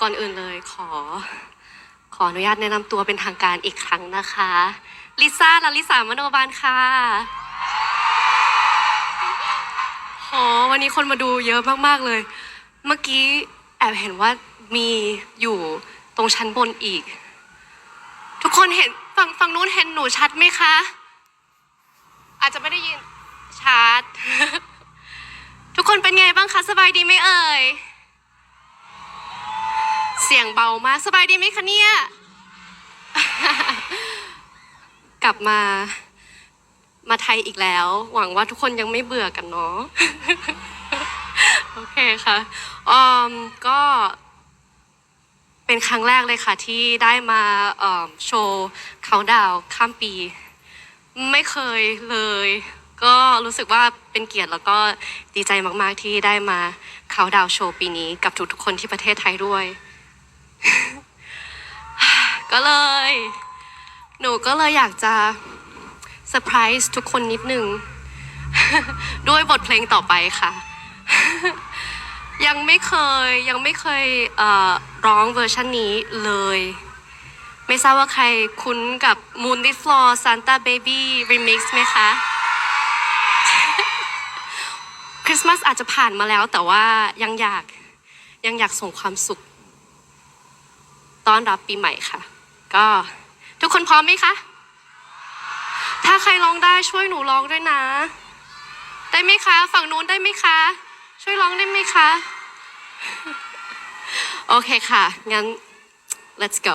ก่อนอื่นเลยขอ ขออนุญาตแนะนำตัวเป็นทางการอีกครั้งนะคะลิซ่าลาลิสามโนบาลค่ะโหวันนี้คนมาดูเยอะมากๆเลย เมื่อกี้แอบเห็นว่ามีอยู่ตรงชั้นบนอีก ทุกคนเห็นฝั่งฝั่งนู้นเห็นหนูชัดไหมคะ อาจจะไม่ได้ยินชัด ทุกคนเป็นไงบ้างคะ สบายดีไหมเอ่ย เสียงเบามากสบายดีไหมคะเนี่ย กลับมา มาไทยอีกแล้ว หวังว่าทุกคนยังไม่เบื่อกันเนาะ โอเคค่ะอืมก็เป็นครั้งแรกเลยค่ะ ที่ได้มาโชว์เขาดาวข้ามปี ไม่เคยเลย ก็รู้สึกว่าเป็นเกียรติแล้วก็ดีใจมาก ๆ ที่ได้มาเขาดาวโชว์ปีนี้กับทุกๆคนที่ประเทศไทยด้วย ก็เลย หนูก็เลยอยากจะเซอร์ไพรส์ทุกคนนิดนึง ด้วยบทเพลงต่อไปค่ะ ยังไม่เคยยังไม่เคยเร้องเวอร์ชันนี้เลย ไม่ทราบว่าใครคุ้นกับ Moon This Floor Santa Baby Remix ไหมคะคริสต์มาสอาจจะผ่านมาแล้วแต่ว่ายังอยากยังอยากส่งความสุข ต้อนรับปีใหม่ค่ะ ก็ทุกคนพร้อมไหมคะ ถ้าใครร้องได้ช่วยหนูร้องด้วยนะ ได้ไหมคะ ฝั่งนู้นได้ไหมคะ ช่วยร้องได้ไหมคะ โอเคค่ะ งั้น let's go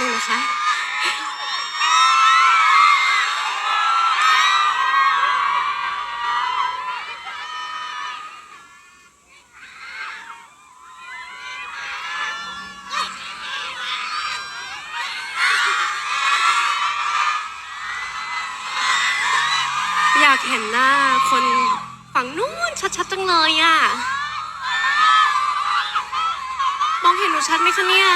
นึงนะคะอยากเห็นหน้าคนฝั่งนู้นชัดๆจังเลยอะ มองเห็นหนูชัดไหมคะเนี่ย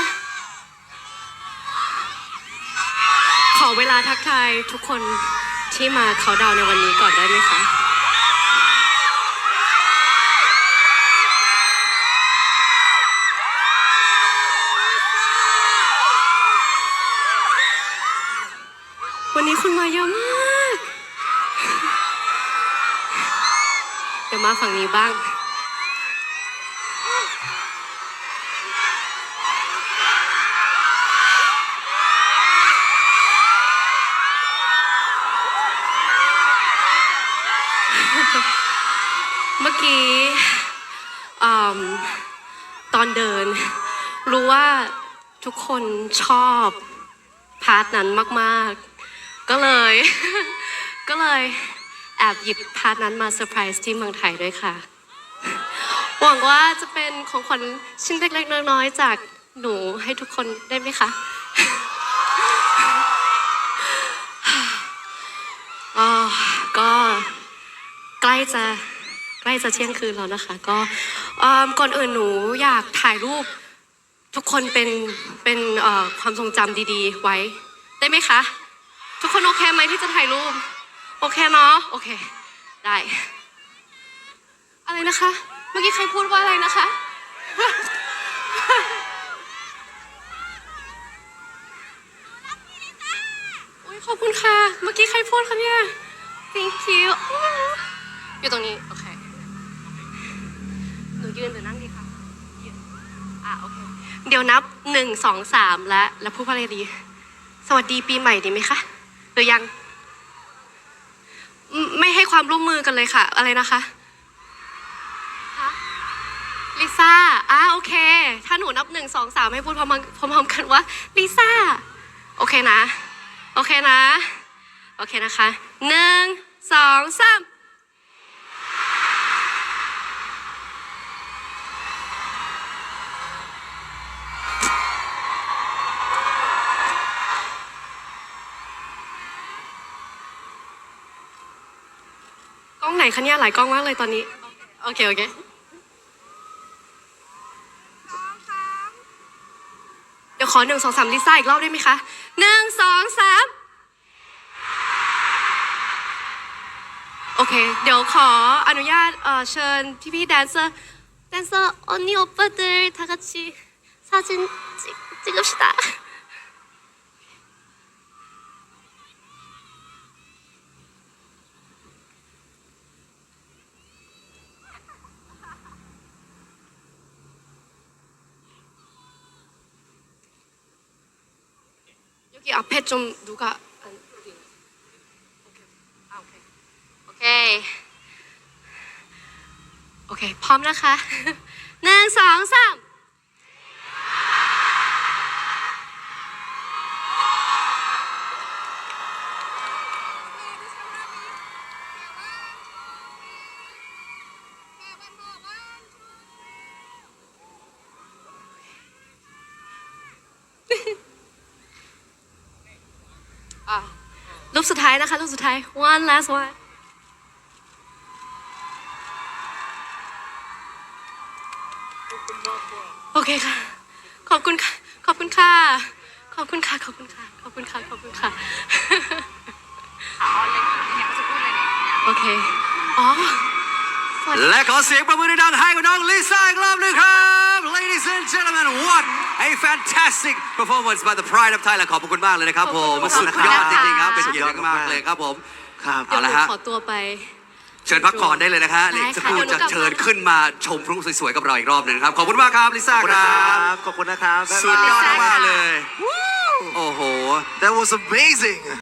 ข อเวลาทักทายทุกคนที่มาเขาดาวในวันนี้ก่อนได้ไหมคะ วันนี้คุณมาเยอะมาก เดี๋ยวมาฝั่งนี้บ้าง กี้ตอนเดิน รู้ว่าทุกคนชอบพาร์ทนั้นมาก ๆ ก็เลย ก็เลยแอบหยิบพาร์ทนั้นมาเซอร์ไพรส์ที่เมืองไทยด้วยค่ะ หวังว่าจะเป็นของขวัญชิ้นเล็ก ๆ น้อย ๆ จากหนูให้ทุกคนได้ไหมคะอ๋อก็ใกล้จะ ใกล้จะเที่ยงคืนแล้วนะคะ ก็ก่อนอื่นหนูอยากถ่ายรูปทุกคนเป็นเป็นความทรงจำดีๆ ไว้ ได้ไหมคะ ทุกคนโอเคไหมที่จะถ่ายรูป โอเคเนาะโอเค ได้ อะไรนะคะ เมื่อกี้ใครพูดว่าอะไรนะคะอุ้ยขอบคุณค่ะ เมื่อกี้ใครพูดคะเนี่ย thank you อยู่ตรงนี้ โอเค ยืนหรือนั่งดีคะยืนอะโอเค เดี๋ยวนับหนึ่งสองสามและแล้วพูดว่าอะไรดี สวัสดีปีใหม่ดีไหมคะ หรือยัง ไม่ไม่ให้ความร่วมมือกันเลยค่ะ อะไรนะคะฮะลิซ่าอะโอเค ถ้าหนูนับหนึ่งสองสามให้พูดพร้อมๆพร้อมๆกันว่าลิซ่า โอเคนะ โอเคนะ โอเคนะคะหนึ่งสองสาม องไหนคะเนี่ยหลายกล้องมากเลยตอนนี้ โอเค โอเค เดี๋ยวขอหนึ่งสองสามลิซ่าอีกรอบได้ไหมคะหนึ่งสองสามโอเค เดี๋ยวขออนุญาตเอ่อเชิญพี่พี่ๆแดนเซอร์แดนเซอร์언니오빠들다같이사진찍찍읍시다 여기 앞에 좀 누가 안, 여기. 오케이. 아, 오케이. 오케이. 오케이. พร้อมนะคะ หนึ่งสองสาม รูปสุดท้ายนะคะ รูปสุดท้าย one last one โอเคค่ะ ขอบคุณค่ะ ขอบคุณค่ะ ขอบคุณค่ะ ขอบคุณค่ะ ขอบคุณค่ะ ขอบคุณค่ะโอเค อ๋อสวัสดีและขอเสียงประมือดังๆให้กับน้องลิซ่าอีกรอบหนึงครับ Ladies and gentlemen what a fantastic performance by the Pride of Thailand ขอบคุณมากเลยนะครับผมขอบคุณสุดยอดจค่ะริงๆครับ เป็นเกียรติมากๆเลยครับผมครับเอาเดี๋ยวหละนูฮะ ขอตัวไป เชิญพักผ่อนได้เลยนะคะได้เดี๋ยวค่ะสักครู่เดี๋ยวหนูจะกลับ เชิญมาขึ้นมาชมพลุสวยๆกับเราอีกรอบหนึ่งครับ ขอบคุณมากครับ ลิซ่าขอบคุณคนะรัครับ บ ขอบคุณนะครับ สุดยอดมากๆเลย โอ้โห That was amazing